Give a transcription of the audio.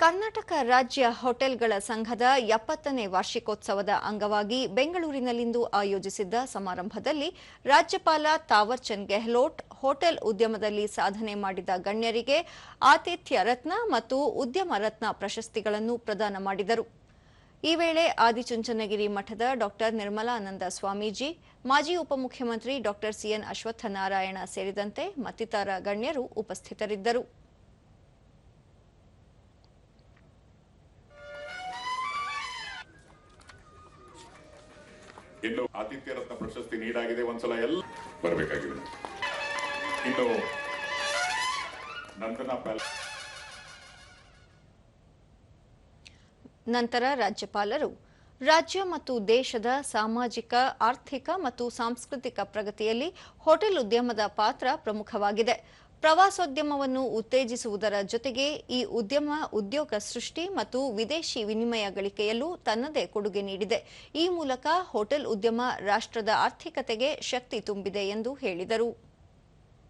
ಕರ್ನಾಟಕ ರಾಜ್ಯ ಹೋಟೆಲ್ಗಳ ಸಂಘದ ಎಪ್ಪತ್ತನೇ ವಾರ್ಷಿಕೋತ್ಸವದ ಅಂಗವಾಗಿ ಬೆಂಗಳೂರಿನಲ್ಲಿಂದು ಆಯೋಜಿಸಿದ್ದ ಸಮಾರಂಭದಲ್ಲಿ ರಾಜ್ಯಪಾಲ ತಾವರ್ಚಂದ್ ಗೆಹ್ಲೋಟ್, ಹೋಟೆಲ್ ಉದ್ಯಮದಲ್ಲಿ ಸಾಧನೆ ಮಾಡಿದ ಗಣ್ಯರಿಗೆ ಆತಿಥ್ಯ ರತ್ನ ಮತ್ತು ಉದ್ಯಮ ರತ್ನ ಪ್ರಶಸ್ತಿಗಳನ್ನು ಪ್ರದಾನ ಮಾಡಿದರು. ಈ ವೇಳೆ ಆದಿಚುಂಚನಗಿರಿ ಮಠದ ಡಾಕ್ಟರ್ ನಿರ್ಮಲಾನಂದ ಸ್ವಾಮೀಜಿ, ಮಾಜಿ ಉಪಮುಖ್ಯಮಂತ್ರಿ ಡಾಕ್ಟರ್ ಸಿಎನ್ ಅಶ್ವತ್ಥನಾರಾಯಣ ಸೇರಿದಂತೆ ಮತ್ತಿತರ ಗಣ್ಯರು ಉಪಸ್ಥಿತರಿದ್ದರು. ಇನ್ನು ಆತಿಥ್ಯ ರತ್ನ ಪ್ರಶಸ್ತಿ ನೀಡಾಗಿದೆ ಒಂದ್ಸಲ ಎಲ್ಲ ಬರಬೇಕಾಗಿದೆ. ಇನ್ನು ನಂದನ ಪ್ಯಾಲೇಸ್ ನಂತರ ರಾಜ್ಯಪಾಲರು, ರಾಜ್ಯ ಮತ್ತು ದೇಶದ ಸಾಮಾಜಿಕ, ಆರ್ಥಿಕ ಮತ್ತು ಸಾಂಸ್ಕೃತಿಕ ಪ್ರಗತಿಯಲ್ಲಿ ಹೋಟೆಲ್ ಉದ್ಯಮದ ಪಾತ್ರ ಪ್ರಮುಖವಾಗಿದೆ. ಪ್ರವಾಸೋದ್ಯಮವನ್ನು ಉತ್ತೇಜಿಸುವುದರ ಜೊತೆಗೆ ಈ ಉದ್ಯಮ ಉದ್ಯೋಗ ಸೃಷ್ಟಿ ಮತ್ತು ವಿದೇಶಿ ವಿನಿಮಯ ಗಳಿಕೆಯಲ್ಲೂ ತನ್ನದೇ ಕೊಡುಗೆ ನೀಡಿದೆ. ಈ ಮೂಲಕ ಹೋಟೆಲ್ ಉದ್ಯಮ ರಾಷ್ಟ್ರದ ಆರ್ಥಿಕತೆಗೆ ಶಕ್ತಿ ತುಂಬಿದೆ ಎಂದು ಹೇಳಿದರು.